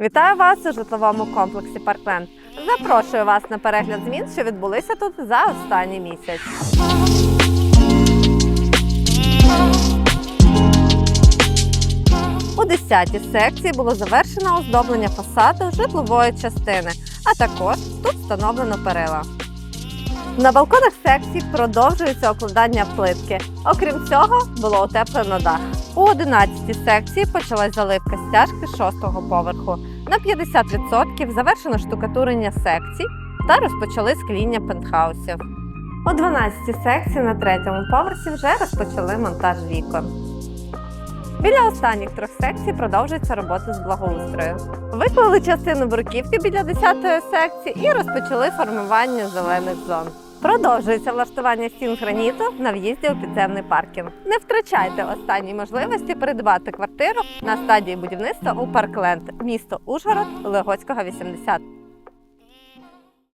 Вітаю вас у житловому комплексі Паркленд. Запрошую вас на перегляд змін, що відбулися тут за останній місяць. У 10-й секції було завершено оздоблення фасаду житлової частини, а також тут встановлено перила. На балконах секцій продовжується окладання плитки. Окрім цього, було утеплено дах. У 11-й секції почалась заливка стяжки 6-го поверху. На 50% завершено штукатурення секцій та розпочали скління пентхаусів. У 12-й секції на третьому поверсі вже розпочали монтаж вікон. Біля останніх трьох секцій продовжується робота з благоустрою. Виклали частину бруківки біля 10-ї секції і розпочали формування зелених зон. Продовжується влаштування стін граніту на в'їзді у підземний паркінг. Не втрачайте останні можливості придбати квартиру на стадії будівництва у Паркленд, місто Ужгород, Легоцького 80.